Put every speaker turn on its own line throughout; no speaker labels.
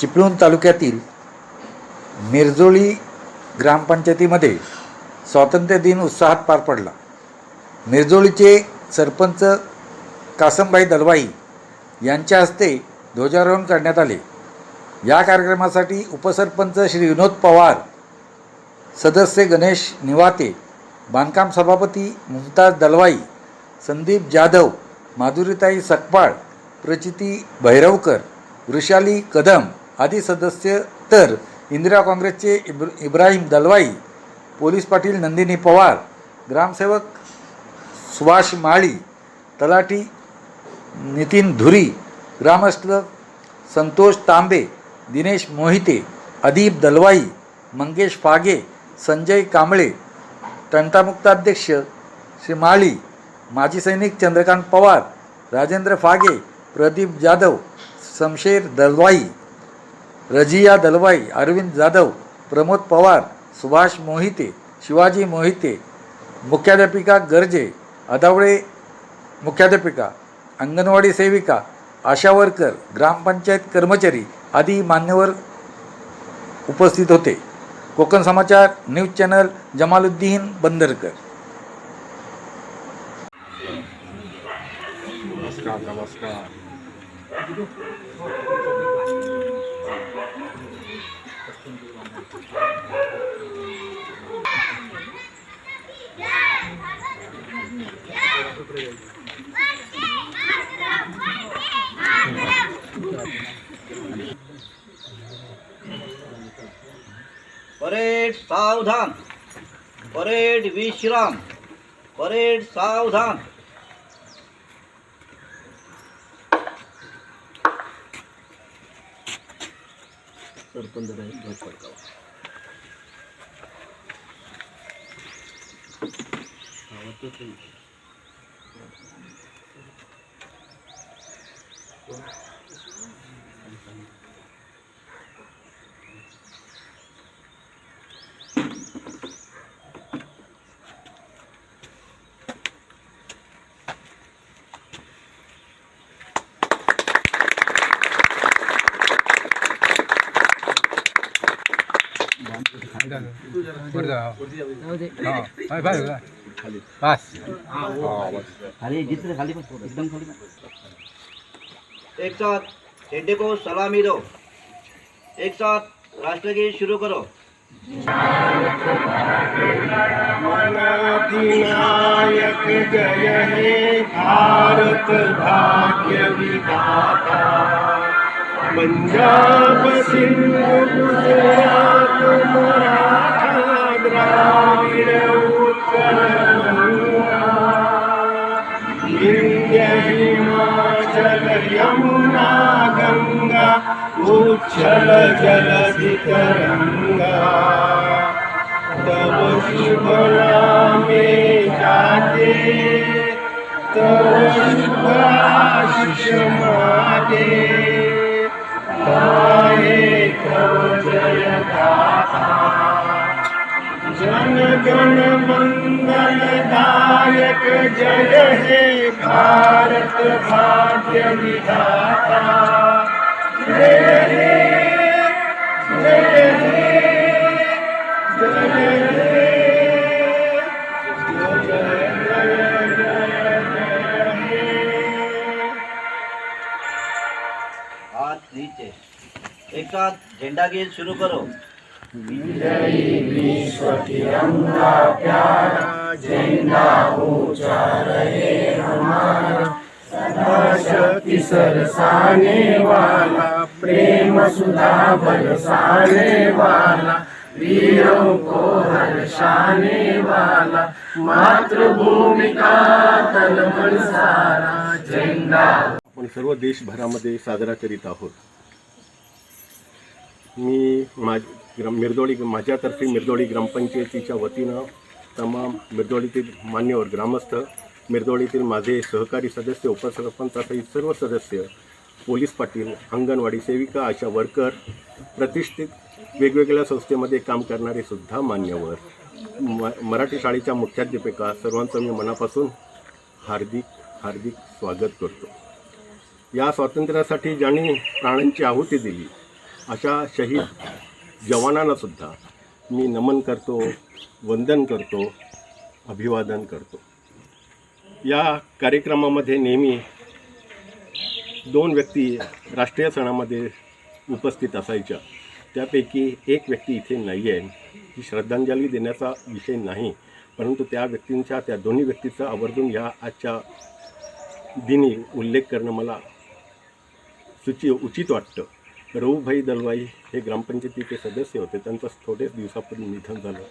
चिपळूण तालुक्यातील मिरजोळी ग्रामपंचायतीमध्ये स्वातंत्र्य दिन उत्साहात पार पडला. मिरजोळीचे सरपंच कासमबाई दलवाई यांच्या हस्ते ध्वजारोहण करण्यात आले. या कार्यक्रमासाठी उपसरपंच श्री विनोद पवार सदस्य गणेश निवाते बांधकाम सभापती मुमताज दलवाई संदीप जाधव माधुरीताई सकपाळ प्रचिती भैरवकर वृषाली कदम आदी सदस्य तर इंदिरा काँग्रेसचे इब्र इब्राहिम दलवाई पोलीस पाटील नंदिनी पवार ग्रामसेवक सुभाष माळी तलाठी नितीन धुरी ग्रामस्थ संतोष तांबे दिनेश मोहिते अदीप दलवाई मंगेश फागे संजय कांबळे तंटामुक्ताध्यक्ष श्री माळी माजी सैनिक चंद्रकांत पवार राजेंद्र फागे प्रदीप जाधव शमशेर दलवाई रजिया दलवाई अरविंद जाधव प्रमोद पवार सुभाष मोहिते शिवाजी मोहिते मुख्याध्यापिका गर्जे अदावळे मुख्याध्यापिका अंगणवाडी सेविका आशा वर्कर ग्रामपंचायत कर्मचारी आदी मान्यवर उपस्थित होते. Konkan Samachar news channel Jamaluddin Bandarkar.
नमस्कार नमस्कार.
परेड सावधान परेड विश्राम परेड सावधान. सरपंच ध्वज फडकावा खाली जितने खाली एकदम खाली एक साथ झंडे को सलामी दो एक साथ राष्ट्रगीत शुरू करो
नायक जय हे भारत भाग्य विधाता पंजाब सिंधु गुजरात मराठा द्राविड उत्कल गंगा विंध्य हिमाचल यमुना गंगा उच्छल जलधि गण मंगल दायक जय हे भारत भाग्य विधाता। जय हे जय हे
हाथ नीचे. एक साथ झंडा गीत शुरू करो.
शक्ति सरसाने वाला प्रेम सुधा बरसाने वाला वीरों को हर्षाने वाला मातृभूमि का तन सारा झेंडा
आपण सर्व देशभरामध्ये साजरा करीत आहोत. मी माझ ग्राम मिरदोळी माझ्यातर्फे मिरदोळी ग्रामपंचायतीच्या वतीनं तमाम मिरदोळीतील मान्यवर ग्रामस्थ मिरदोळीतील माझे सहकारी सदस्य उपसरपंच असही सर्व सदस्य पोलीस पाटील अंगणवाडी सेविका अशा वर्कर प्रतिष्ठित वेगवेगळ्या संस्थेमध्ये काम करणारे सुद्धा मान्यवर. म मराठी शाळेच्या मुख्याध्यापिका सर्वांचं मी मनापासून हार्दिक हार्दिक स्वागत करतो. या स्वातंत्र्यासाठी ज्यांनी प्राणांची आहुती दिली अशा शहीद जवानांनासुद्धा मी नमन करतो वंदन करतो अभिवादन करतो. या कार्यक्रमामध्ये नेहमी दोन व्यक्ती राष्ट्रीय सणामध्ये उपस्थित असायच्या. त्यापैकी एक व्यक्ती इथे नाही आहे ही श्रद्धांजली देण्याचा विषय नाही परंतु त्या व्यक्तींच्या त्या दोन्ही व्यक्तीचा आवर्जून या आजच्या दिनी उल्लेख करणं मला सुची उचित वाटतं. रऊभाई दलवाई हे ग्रामपंचायतीचे सदस्य होते. त्यांचं थोडेच दिवसापूर्वी निधन झालं.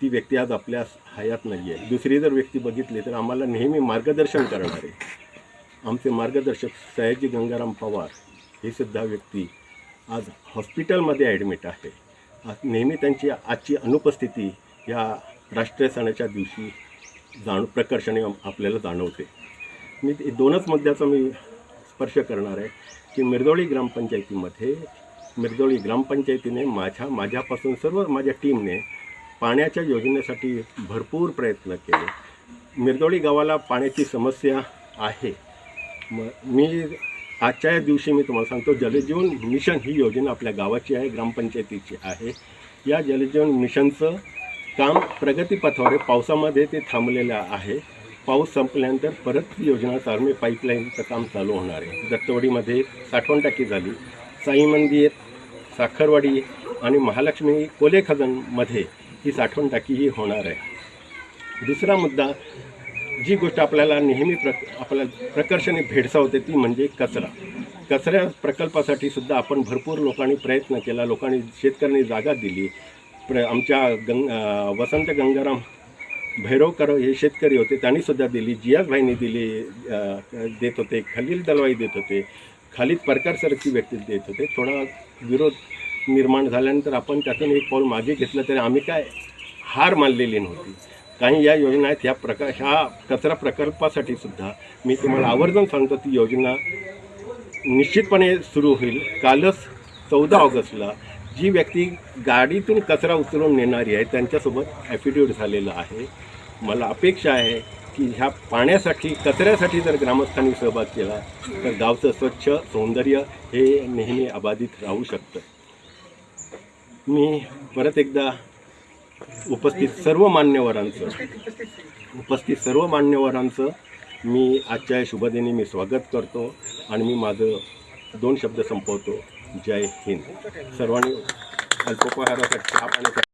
ती व्यक्ती आज आपल्या हयात नाही आहे दुसरी जर व्यक्ती बघितली तर आम्हाला नेहमी मार्गदर्शन करणारे आमचे मार्गदर्शक सयाजी गंगाराम पवार ही सुद्धा व्यक्ती आज हॉस्पिटलमध्ये ॲडमिट आहे. आज नेहमी त्यांची आजची अनुपस्थिती या राष्ट्रीय सणाच्या दिवशी जाण प्रकर्षाने आपल्याला जाणवते. मी ते दोनच मुद्द्याचा मी स्पर्श करणार आहे की मिरदोळी ग्रामपंचायतीमध्ये मिरदोळी ग्रामपंचायतीने माझ्या माझ्यापासून सर्व माझ्या टीमने पाण्याच्या योजनेसाठी भरपूर प्रयत्न केले. मिरदोळी गावाला पाण्याची समस्या आहे. म मी आजच्या या दिवशी मी तुम्हाला सांगतो जलजीवन मिशन ही योजना आपल्या गावाची आहे ग्रामपंचायतीची आहे. या जलजीवन मिशनचं काम प्रगतीपथावर आहे. पावसामध्ये ते थांबलेलं आहे. पाऊस संपल्यानंतर परत योजना चालू पाईपलाईनचं काम चालू होणार आहे. दत्तवाडीमध्ये साठवण टाकी झाली. साई मंदिर साखरवाडी आणि महालक्ष्मी कोले खजनमध्ये ही साठवण टाकीही होणार आहे. दुसरा मुद्दा जी गोष्ट आपल्याला नेहमी प्र आपल्याला प्रकर्षाने भेडसावते ती म्हणजे कचरा. कचऱ्या प्रकल्पासाठी सुद्धा आपण भरपूर लोकांनी प्रयत्न केला. लोकांनी शेतकऱ्यांनी जागा दिली. प्र आमच्या गंग वसंत गंगाराम भैरवकर हे शेतकरी होते त्यांनी सुद्धा दिली जियाजभाईंनी दिली देत होते खलील दलवाई देत होते खालीद परकारसारखी व्यक्ती देत होते. थोडा विरोध निर्माण झाल्यानंतर आपण त्यातून एक पाऊल मागे घेतलं तरी आम्ही काय हार मानलेली नव्हती. काही या योजना आहेत ह्या प्रकार ह्या कचरा प्रकल्पासाठी सुद्धा मी तुम्हाला आवर्जून सांगतो ती योजना निश्चितपणे सुरू होईल. कालच चौदा ऑगस्टला जी व्यक्ती गाडीतून कचरा उचलून नेणारी आहे त्यांच्यासोबत ॲफिडेविट झालेलं आहे. मला अपेक्षा आहे की ह्या पाण्यासाठी कचऱ्यासाठी जर ग्रामस्थांनी सहभाग केला तर गावचं स्वच्छ सौंदर्य हे नेहमी अबाधित राहू शकतं. मी परत एकदा उपस्थित सर्व मान्यवरांचं उपस्थित सर्व मान्यवरांचं मी आजच्या शुभदिनी मी स्वागत करतो आणि मी माझं दोन शब्द संपवतो. जय हिंद. सर्वांनी अल्पोपहारासाठी चहा पाण्यासाठी